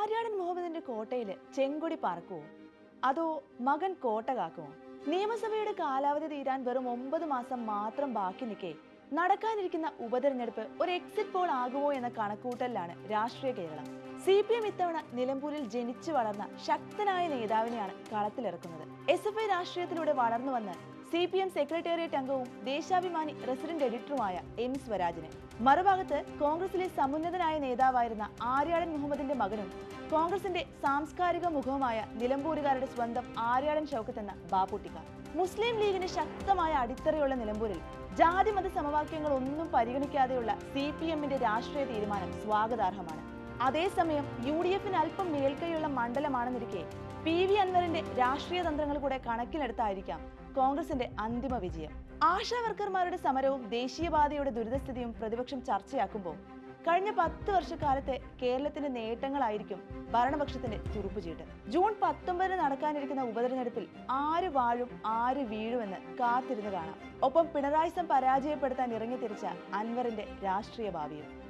ആര്യാടൻ മുഹമ്മദിന്റെ കോട്ടയിൽ ചെങ്കൊടി പറക്കുവോ അതോ മകൻ കോട്ട കാക്കുമോ നിയമസഭയുടെ കാലാവധി തീരാൻ വെറും ഒമ്പത് മാസം മാത്രം ബാക്കി നിൽക്കെ നടക്കാനിരിക്കുന്ന ഉപതെരഞ്ഞെടുപ്പ് ഒരു എക്സിറ്റ് പോൾ ആകുമോ എന്ന കണക്കൂട്ടലിലാണ് രാഷ്ട്രീയ കേരളം. സി പി എം ഇത്തവണ നിലമ്പൂരിൽ ജനിച്ചു വളർന്ന ശക്തനായ നേതാവിനെയാണ് കളത്തിലിറക്കുന്നത്. എസ് എഫ് ഐ രാഷ്ട്രീയത്തിലൂടെ വളർന്നു വന്ന് സി പി എം സെക്രട്ടേറിയറ്റ് അംഗവും ദേശാഭിമാനി റെസിഡന്റ് എഡിറ്ററുമായ എം സ്വരാജിന്. മറുഭാഗത്ത് കോൺഗ്രസിലെ സമുന്നതനായ നേതാവായിരുന്ന ആര്യാടൻ മുഹമ്മദിന്റെ മകനും കോൺഗ്രസിന്റെ സാംസ്കാരിക മുഖവുമായ നിലമ്പൂരുകാരുടെ സ്വന്തം ആര്യാടൻ ഷൗക്കത്ത് എന്ന ബാപ്പുട്ടിക്ക മുസ്ലിം ലീഗിന് ശക്തമായ അടിത്തറയുള്ള നിലമ്പൂരിൽ ജാതി മത സമവാക്യങ്ങൾ ഒന്നും പരിഗണിക്കാതെയുള്ള സി പി എമ്മിന്റെ രാഷ്ട്രീയ തീരുമാനം സ്വാഗതാർഹമാണ്. അതേസമയം യു ഡി എഫിന് അല്പം മേൽക്കൈയുള്ള മണ്ഡലമാണെന്നിരിക്കെ പി വി അൻവറിന്റെ രാഷ്ട്രീയ തന്ത്രങ്ങൾ കൂടെ കണക്കിലെടുത്തായിരിക്കാം കോൺഗ്രസിന്റെ അന്തിമ വിജയം. ആശാ വർക്കർമാരുടെ സമരവും ദേശീയപാതയുടെ ദുരിതസ്ഥിതിയും പ്രതിപക്ഷം ചർച്ചയാക്കുമ്പോൾ കഴിഞ്ഞ പത്ത് വർഷക്കാലത്തെ കേരളത്തിന്റെ നേട്ടങ്ങളായിരിക്കും ഭരണപക്ഷത്തിന്റെ തുറുപ്പുചീട്ട്. ജൂൺ പത്തൊമ്പതിന് നടക്കാനിരിക്കുന്ന ഉപതെരഞ്ഞെടുപ്പിൽ ആര് വാഴും ആര് വീഴുമെന്ന് കാത്തിരുന്ന് കാണാം ഒപ്പം പിണറായി സം പരാജയപ്പെടുത്താൻ ഇറങ്ങിത്തിരിച്ച അൻവറിന്റെ രാഷ്ട്രീയ ഭാവിയും